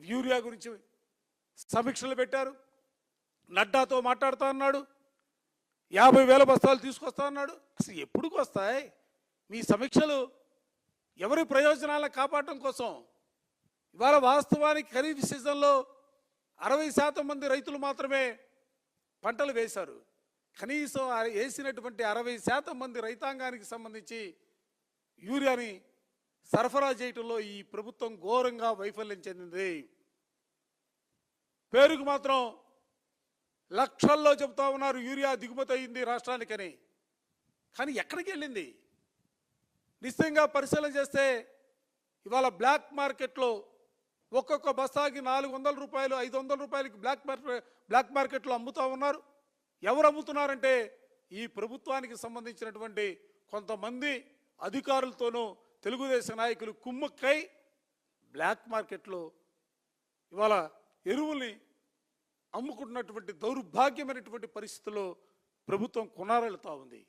Urea గురించి సమీక్షలు పెట్టారు. నడ్డాతో మాట్లాడుతా అన్నాడు. యాభై వేల బస్తాలు తీసుకొస్తా అన్నాడు. అసలు ఎప్పుడుకు వస్తాయి? మీ సమీక్షలు ఎవరి ప్రయోజనాలను కాపాడటం కోసం? ఇవాళ వాస్తవానికి ఖరీఫ్ సీజన్లో అరవై శాతం మంది రైతులు మాత్రమే పంటలు వేశారు. కనీసం వేసినటువంటి అరవై శాతం మంది రైతాంగానికి సంబంధించి యూరియాని సరఫరా చేయటంలో ఈ ప్రభుత్వం ఘోరంగా వైఫల్యం చెందింది. పేరుకు మాత్రం లక్షల్లో చెబుతా ఉన్నారు యూరియా దిగుమతి అయింది రాష్ట్రానికని. కానీ ఎక్కడికి వెళ్ళింది? నిశ్చయంగా పరిశీలన చేస్తే ఇవాళ బ్లాక్ మార్కెట్లో ఒక్కొక్క బస్తాకి నాలుగు వందల రూపాయలు ఐదు వందల రూపాయలకి బ్లాక్ మార్కెట్ బ్లాక్ మార్కెట్లో అమ్ముతా ఉన్నారు. ఎవరు అమ్ముతున్నారంటే ఈ ప్రభుత్వానికి సంబంధించినటువంటి కొంతమంది అధికారులతోనూ తెలుగుదేశం నాయకులు కుమ్మక్కై బ్లాక్ మార్కెట్లో ఇవాళ ఎరువుల్ని అమ్ముకుంటున్నటువంటి దౌర్భాగ్యమైనటువంటి పరిస్థితుల్లో ప్రభుత్వం కొనారెళ్తా ఉంది.